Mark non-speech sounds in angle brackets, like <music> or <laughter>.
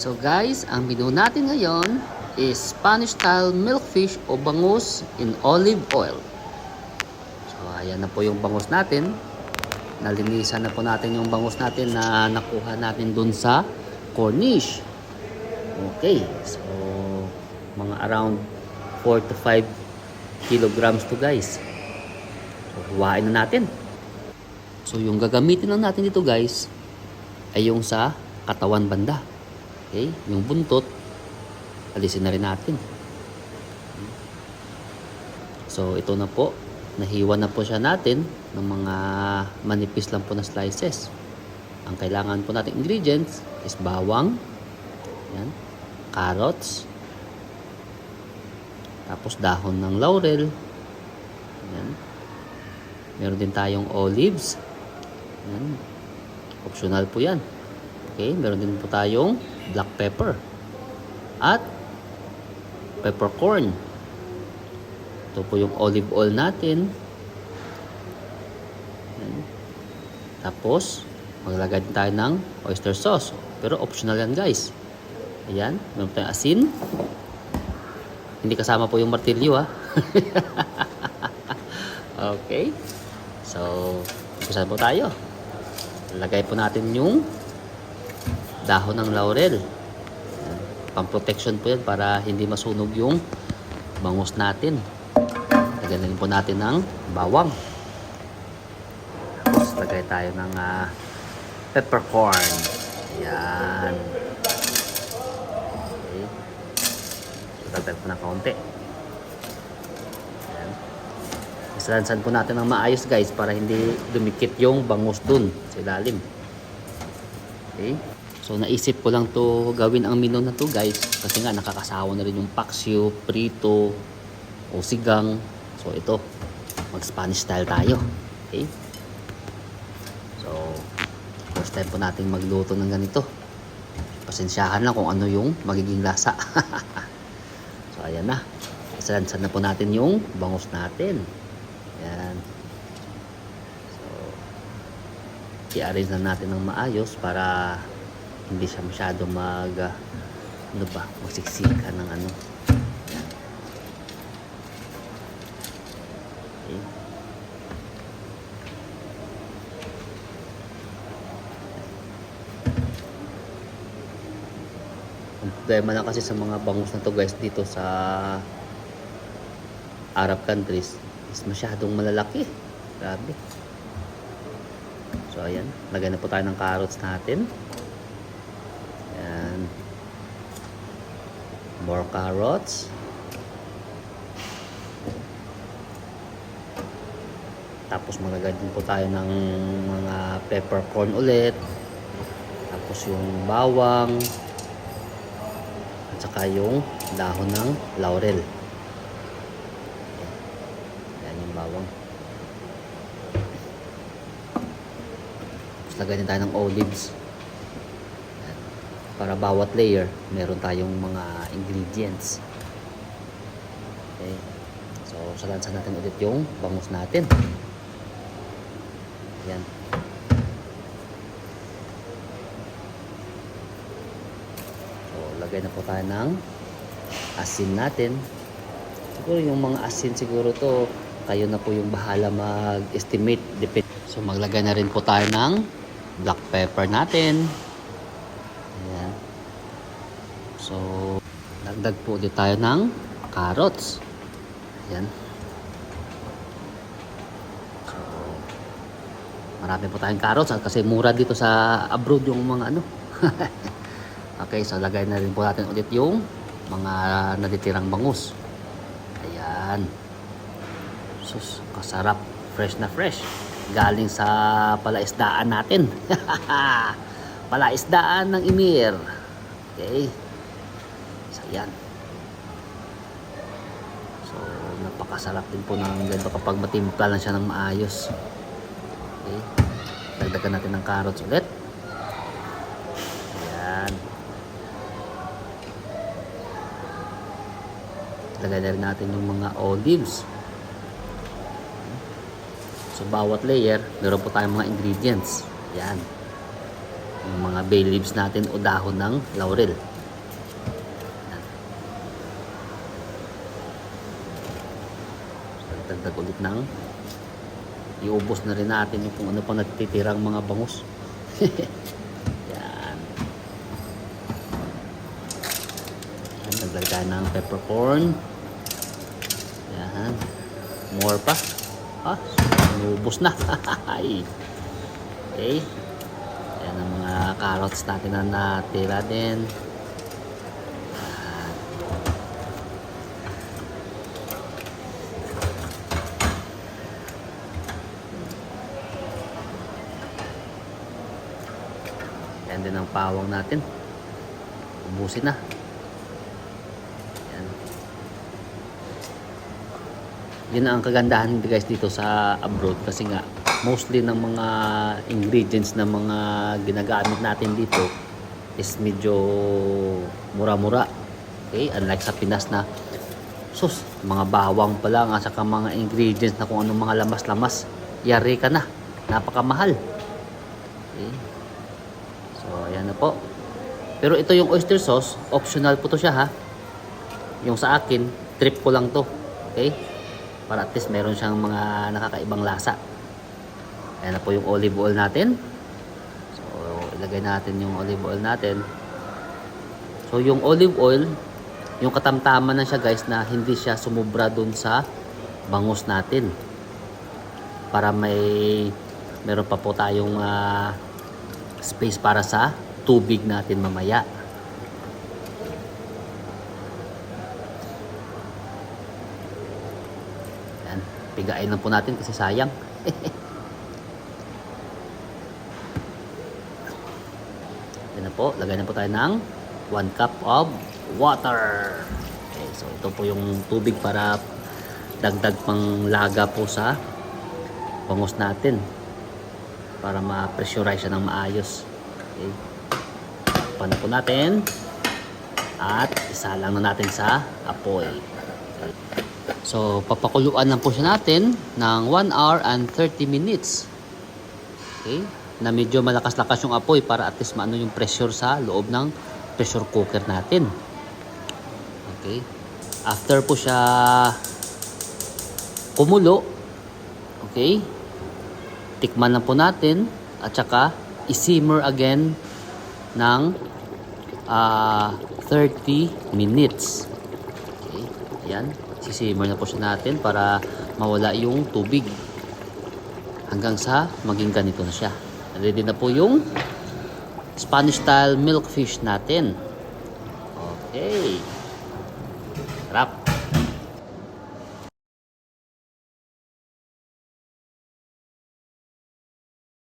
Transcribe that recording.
So guys, ang menu natin ngayon is Spanish style milkfish o bangus in olive oil. So ayan na po yung bangus natin. Nalinisan na po natin yung bangus natin na nakuha natin dun sa Cornish. Okay, so mga around 4 to 5 kilograms to guys. So huwain na natin. So yung gagamitin lang natin dito guys ay yung sa katawan banda. Okay? Yung buntot, alisin na rin natin. So, ito na po. Nahiwa na po siya natin ng mga manipis lang po na slices. Ang kailangan po natin ingredients is bawang, yan, carrots, tapos dahon ng laurel, yan. Meron din tayong olives, yan. Optional po yan. Okay, meron din po tayong black pepper at peppercorn. Ito po yung olive oil natin. Tapos, maglagay din tayo ng oyster sauce. Pero optional yan guys. Ayan, meron tayong asin. Hindi kasama po yung martilyo ha. <laughs> okay. So, umpisa po tayo. Lagay po natin yung dahon ng laurel. Pang-protection po yan para hindi masunog yung bangus natin. Lagyan po natin ng bawang. Tapos lagay tayo ng ah, peppercorn. Yan. Okay. Lagay po ng kaunti. Yan. Isalansan po natin ng maayos guys para hindi dumikit yung bangus dun sa ilalim. Okay. So naisip ko lang to gawin ang menu na to guys kasi nga nakakasawa na rin yung paksiw, prito, o sigang. So ito, mag Spanish style tayo. Okay? So, first time po natin magluto ng ganito. Pasensyahan lang kung ano yung magiging lasa. <laughs> so ayan na. Isalansan na po natin yung bangus natin. Ayan. So, i-arrange na natin ng maayos para hindi siya masyado mag ah, ano ba, magsiksikan ng ano. Yan. Okay. Ang problema lang kasi sa mga bangus na to guys dito sa Arab countries is masyadong malalaki. Grabe. So ayan, lagay na po tayo ng carrots natin. More carrots. Tapos maglagay din po tayo ng mga peppercorn ulit. Tapos yung bawang. At saka yung dahon ng laurel. Yan yung bawang. Tapos lagay din tayo ng olives para bawat layer meron tayong mga ingredients. Okay. So salansan natin ulit yung bangus natin. Yan so lagay na po tayo ng asin natin. Siguro yung mga asin siguro to kayo na po yung bahala mag-estimate. So maglagay na rin po tayo ng black pepper natin Ayan. So, dagdag po ulit tayo ng carrots. Ayan. So, marami po tayong carrots kasi mura dito sa abroad yung mga ano. <laughs> okay, so lagay na rin po natin ulit yung mga natitirang bangus. Ayan. Sus, kasarap. Fresh na fresh. Galing sa palaisdaan natin. <laughs> palaisdaan ng Imir. Okay. Yan. So, napakasarap din po ng ganito kapag matimpla lang siya ng maayos. Okay. Dagdagan natin ng carrots ulit. Ayan. Lagay na natin yung mga olives. So, bawat layer, meron po tayong mga ingredients. Yan yung mga bay leaves natin o dahon ng laurel. Dagdag ulit ng iubos na rin natin yung kung ano pang natitirang mga bangus. <laughs> Yan. Yan, dagdag tayo ng peppercorn. Yan. More pa. Ah, inubos na. <laughs> Ay. okay. Yan ang mga carrots natin na natira din. Yan din ang pawang natin. Ubusin na. Yan. Yun ang kagandahan guys dito sa abroad kasi nga mostly ng mga ingredients na mga ginagamit natin dito is medyo mura-mura. Okay? Unlike sa Pinas na sus, mga bawang pa lang at saka mga ingredients na kung anong mga lamas-lamas, yari ka na. Napakamahal. Okay? So, ayan na po. Pero ito yung oyster sauce, optional po to siya ha. Yung sa akin, trip ko lang to. Okay? Para at least meron siyang mga nakakaibang lasa. Ayan na po yung olive oil natin. So, ilagay natin yung olive oil natin. So, yung olive oil, yung katamtaman na siya guys na hindi siya sumubra dun sa bangus natin. Para may meron pa po tayong ah, space para sa tubig natin mamaya. Yan. Pigain lang po natin kasi sayang. <laughs> Yan na po. Lagay na po tayo ng 1 cup of water. Okay, so ito po yung tubig para dagdag pang laga po sa bangus natin para ma-pressurize siya ng maayos. Okay. Pan po natin at isa lang na natin sa apoy. Okay. So, papakuluan lang po siya natin ng 1 hour and 30 minutes. Okay? Na medyo malakas-lakas yung apoy para at least maano yung pressure sa loob ng pressure cooker natin. Okay? After po siya kumulo, okay? Tikman na po natin at saka i-simmer again ng ah, 30 minutes. Okay? Yan. Sisimmer na po siya natin para mawala yung tubig. Hanggang sa maging ganito na siya. Ready na po yung Spanish style milk fish natin. Okay. Sarap.